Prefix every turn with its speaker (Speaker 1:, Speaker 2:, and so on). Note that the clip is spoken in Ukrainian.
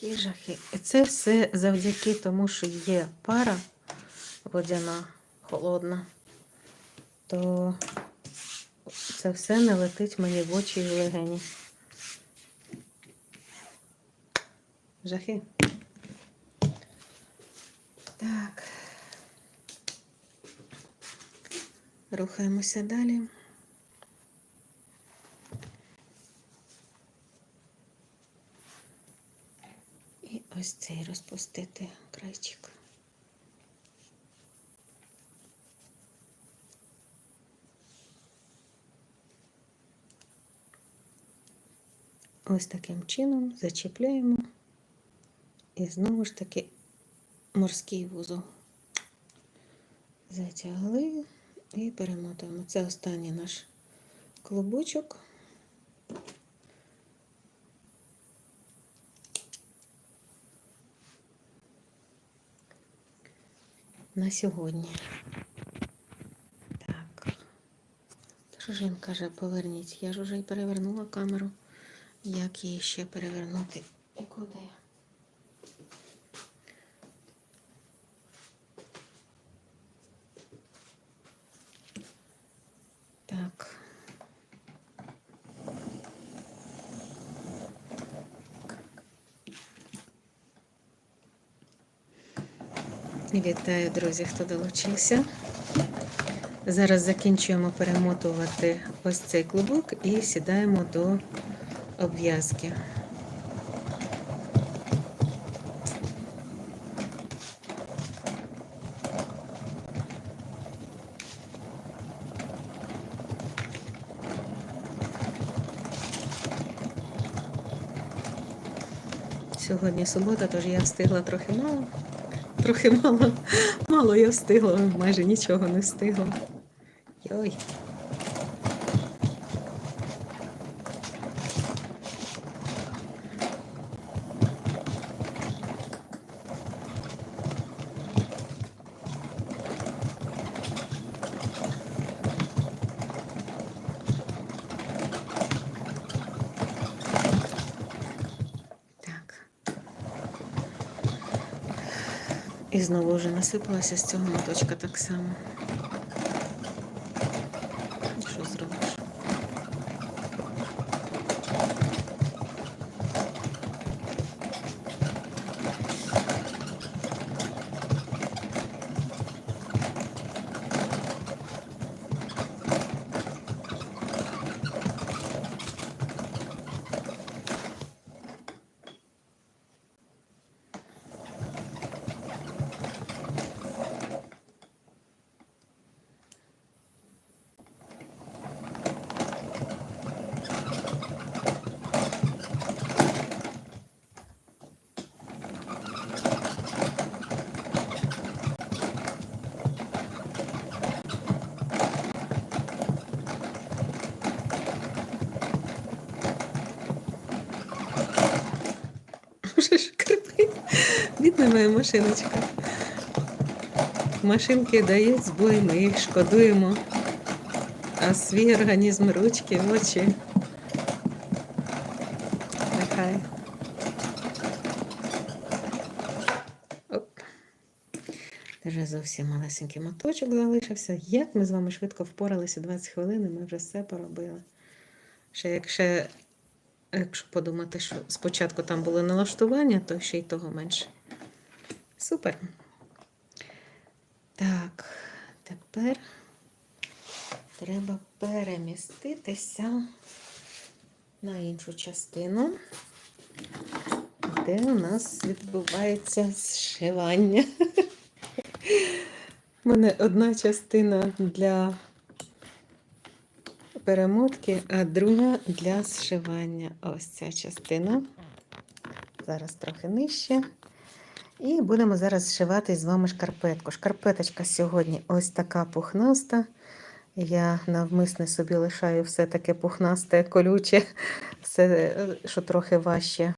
Speaker 1: Які жахи. І це все завдяки тому, що є пара водяна, холодна, то це все не летить мені в очі і в легені. Жахи. Так. Рухаємося далі. І ось цей розпустити крайчик. Ось таким чином зачіпляємо і знову ж таки морський вузол. Затягли і перемотуємо. Це останній наш клубочок. На сьогодні. Так. Що ж він каже, поверніть. Я ж уже й перевернула камеру. Як її ще перевернути? І куди? Так. Вітаю, друзі, хто долучився. Зараз закінчуємо перемотувати ось цей клубок і сідаємо до обв'язки. Сьогодні субота, тож я встигла трохи мало. Трохи мало, мало я встигла, майже нічого не встигла. Йой. Так. І знову вже насипалася з цього моточка так само. Що зробиш? Вже ж крипить. Бідна моя машиночка. Машинки дають збой, ми їх шкодуємо. А свій організм ручки, очі. Нехай. Вже зовсім малесенький моточок залишився. Як ми з вами швидко впоралися 20 хвилин, і ми вже все поробили. Ще якщо Якщо подумати, що спочатку там було налаштування, то ще й того менше. Супер. Так, тепер треба переміститися на іншу частину, де у нас відбувається зшивання. У мене одна частина для перемотки, а друга для зшивання. Ось ця частина. Зараз трохи нижче. І будемо зараз зшивати з вами шкарпетку. Шкарпеточка сьогодні ось така пухнаста. Я навмисне собі лишаю все таке пухнасте, колюче, все, що трохи важче